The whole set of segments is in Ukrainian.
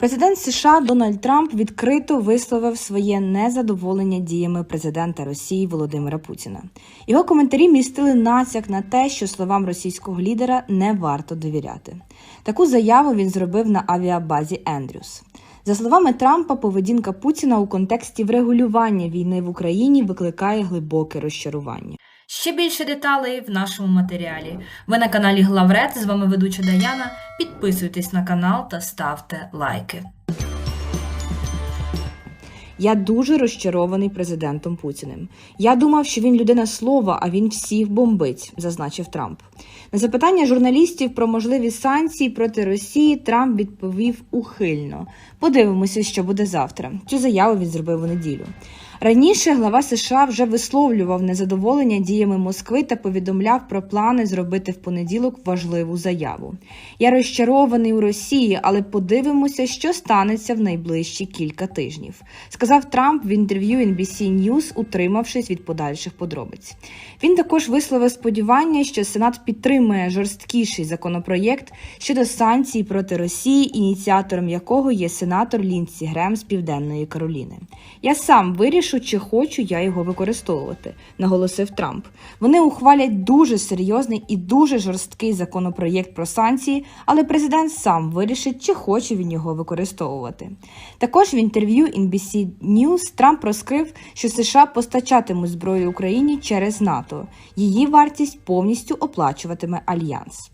Президент США Дональд Трамп відкрито висловив своє незадоволення діями президента Росії Володимира Путіна. Його коментарі містили натяк на те, що словам російського лідера не варто довіряти. Таку заяву він зробив на авіабазі Ендрюс. За словами Трампа, поведінка Путіна у контексті врегулювання війни в Україні викликає глибоке розчарування. Ще більше деталей в нашому матеріалі. Ви на каналі Главред. З вами ведуча Даяна. Підписуйтесь на канал та ставте лайки. Я дуже розчарований президентом Путіним. Я думав, що він людина слова, а він всіх бомбить, зазначив Трамп. На запитання журналістів про можливі санкції проти Росії Трамп відповів ухильно. Подивимося, що буде завтра. Цю заяву він зробив у неділю. Раніше глава США вже висловлював незадоволення діями Москви та повідомляв про плани зробити в понеділок важливу заяву. Я розчарований у Росії, але подивимося, що станеться в найближчі кілька тижнів, сказав Трамп в інтерв'ю NBC News, утримавшись від подальших подробиць. Він також висловив сподівання, що Сенат підтримує жорсткіший законопроєкт щодо санкцій проти Росії, ініціатором якого є сенатор Лінсі Грем з Південної Кароліни. Я сам вирішу, чи хочу я його використовувати, наголосив Трамп. Вони ухвалять дуже серйозний і дуже жорсткий законопроєкт про санкції, але президент сам вирішить, чи хоче він його використовувати. Також в інтерв'ю NBC News Трамп розкрив, що США постачатимуть зброю Україні через НАТО. Її вартість повністю оплачуватиме альянс.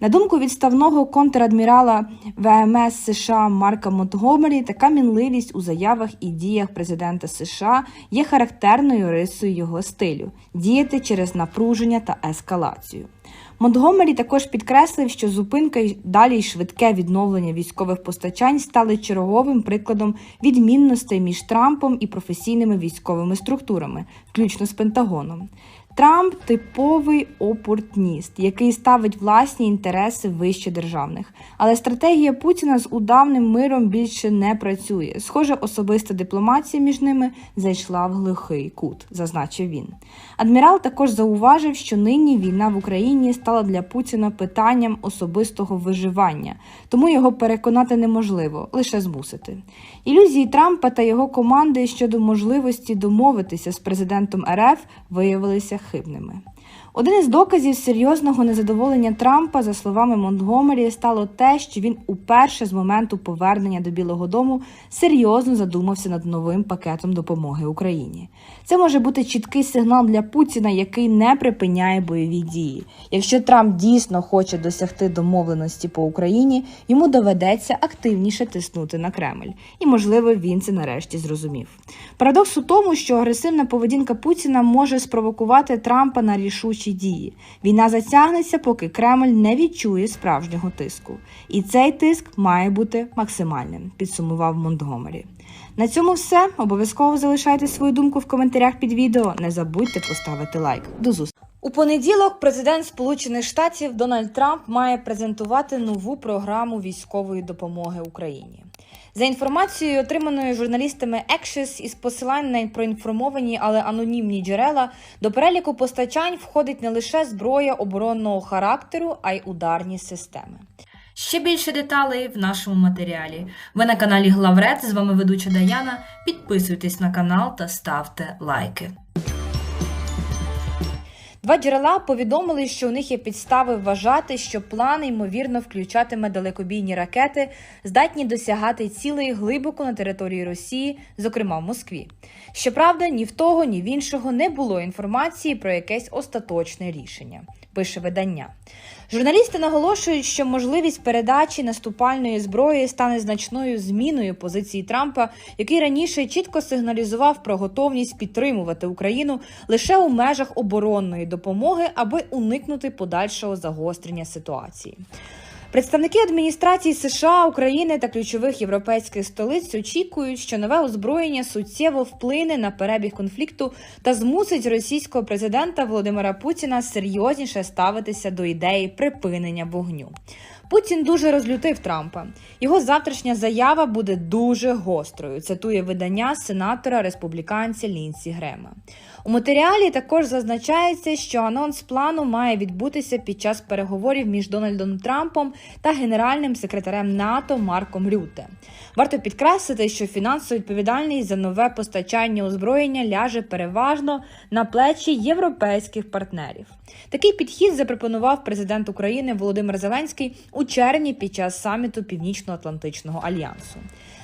На думку відставного контрадмірала ВМС США Марка Монтгомері, така мінливість у заявах і діях президента США є характерною рисою його стилю діяти через напруження та ескалацію. Монтгомері також підкреслив, що зупинка й далі швидке відновлення військових постачань стали черговим прикладом відмінностей між Трампом і професійними військовими структурами, включно з Пентагоном. Трамп типовий опортніст, який ставить власні інтереси вище державних. Але стратегія Путіна з удавним миром більше не працює. Схоже, особиста дипломатія між ними зайшла в глухий кут, зазначив він. Адмірал також зауважив, що нині війна в Україні стала для Путіна питанням особистого виживання, тому його переконати неможливо, лише змусити. Ілюзії Трампа та його команди щодо можливості домовитися з президентом РФ виявилися хибними. Один із доказів серйозного незадоволення Трампа, за словами Монтгомері, стало те, що він уперше з моменту повернення до Білого Дому серйозно задумався над новим пакетом допомоги Україні. Це може бути чіткий сигнал для Путіна, який не припиняє бойові дії. Якщо Трамп дійсно хоче досягти домовленості по Україні, йому доведеться активніше тиснути на Кремль, і можливо він це нарешті зрозумів. Парадокс у тому, що агресивна поведінка Путіна може спровокувати Трампа на рішучі дії. Війна затягнеться, поки Кремль не відчує справжнього тиску. І цей тиск має бути максимальним, підсумував Монтгомері. На цьому все. Обов'язково залишайте свою думку в коментарях під відео. Не забудьте поставити лайк. До зустрічі! У понеділок президент Сполучених Штатів Дональд Трамп має презентувати нову програму військової допомоги Україні. За інформацією, отриманою журналістами Екшес із посилань на проінформовані, але анонімні джерела, до переліку постачань входить не лише зброя оборонного характеру, а й ударні системи. Ще більше деталей в нашому матеріалі. Ви на каналі Главред. З вами ведуча Даяна. Підписуйтесь на канал та ставте лайки. Два джерела повідомили, що у них є підстави вважати, що план ймовірно включатиме далекобійні ракети, здатні досягати цілей глибоко на території Росії, зокрема в Москві. Щоправда, ні в того, ні в іншого не було інформації про якесь остаточне рішення. Пише видання. Журналісти наголошують, що можливість передачі наступальної зброї стане значною зміною позиції Трампа, який раніше чітко сигналізував про готовність підтримувати Україну лише у межах оборонної допомоги, аби уникнути подальшого загострення ситуації. Представники адміністрації США, України та ключових європейських столиць очікують, що нове озброєння суттєво вплине на перебіг конфлікту та змусить російського президента Володимира Путіна серйозніше ставитися до ідеї припинення вогню. Путін дуже розлютив Трампа. Його завтрашня заява буде дуже гострою. Цитує видання сенатора республіканця Лінсі Грема. У матеріалі також зазначається, що анонс плану має відбутися під час переговорів між Дональдом Трампом та генеральним секретарем НАТО Марком Рюте. Варто підкреслити, що фінансова відповідальність за нове постачання озброєння ляже переважно на плечі європейських партнерів. Такий підхід запропонував президент України Володимир Зеленський у червні під час саміту Північно-Атлантичного альянсу.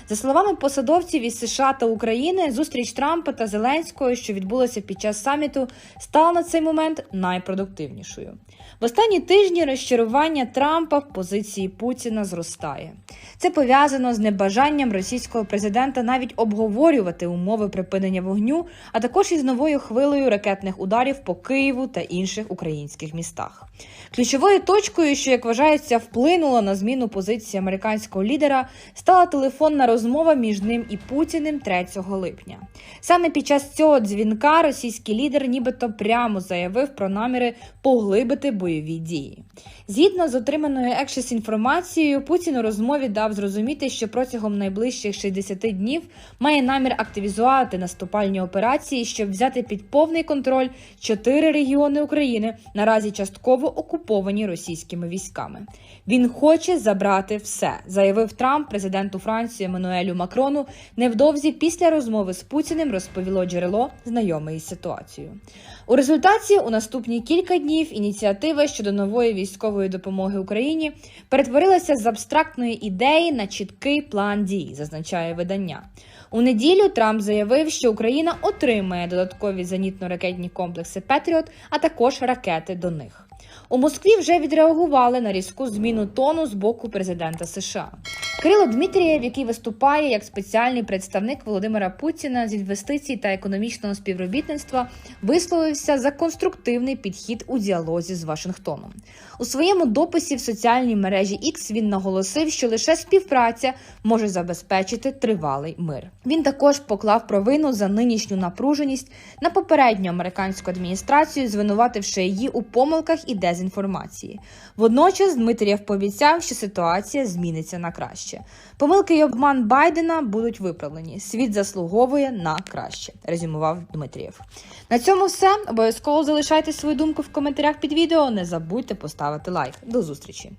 За словами посадовців із США та України, зустріч Трампа та Зеленського, що відбулася під час саміту, стала на цей момент найпродуктивнішою. В останні тижні розчарування Трампа в позиції Путіна зростає. Це пов'язано з небажанням російського президента навіть обговорювати умови припинення вогню, а також із новою хвилею ракетних ударів по Києву та інших українських містах. Ключовою точкою, що як вважається, вплинула на зміну позиції американського лідера, стала телефонна розмова між ним і Путіним 3 липня. Саме під час цього дзвінка російський лідер нібито прямо заявив про наміри поглибити бойові дії. Згідно з отриманою екшес інформацією, Путін у розмові дав зрозуміти, що протягом найближчих 60 днів має намір активізувати наступальні операції, щоб взяти під повний контроль чотири регіони України, наразі частково окуповані російськими військами. Він хоче забрати все, заявив Трамп президенту Франції Еммануелю Макрону невдовзі після розмови з Путіним розповіло джерело знайоме із ситуацією. У результаті у наступні кілька днів ініціатива щодо нової військової допомоги Україні перетворилася з абстрактної ідеї на чіткий план дій, зазначає видання. У неділю Трамп заявив, що Україна отримає додаткові зенітно-ракетні комплекси Петріот, а також ракети до них. У Москві вже відреагували на різку зміну тону з боку президента США. Кирило Дмитрієв, який виступає як спеціальний представник Володимира Путіна з інвестицій та економічного співробітництва, висловився за конструктивний підхід у діалозі з Вашингтоном. У своєму дописі в соціальній мережі X він наголосив, що лише співпраця може забезпечити тривалий мир. Він також поклав провину за нинішню напруженість на попередню американську адміністрацію, звинувативши її у помилках і дезінформації. Водночас Дмитрієв пообіцяв, що ситуація зміниться на краще. Помилки й обман Байдена будуть виправлені. Світ заслуговує на краще, резюмував Дмитрієв. На цьому все. Обов'язково залишайте свою думку в коментарях під відео. Не забудьте поставити лайк. До зустрічі!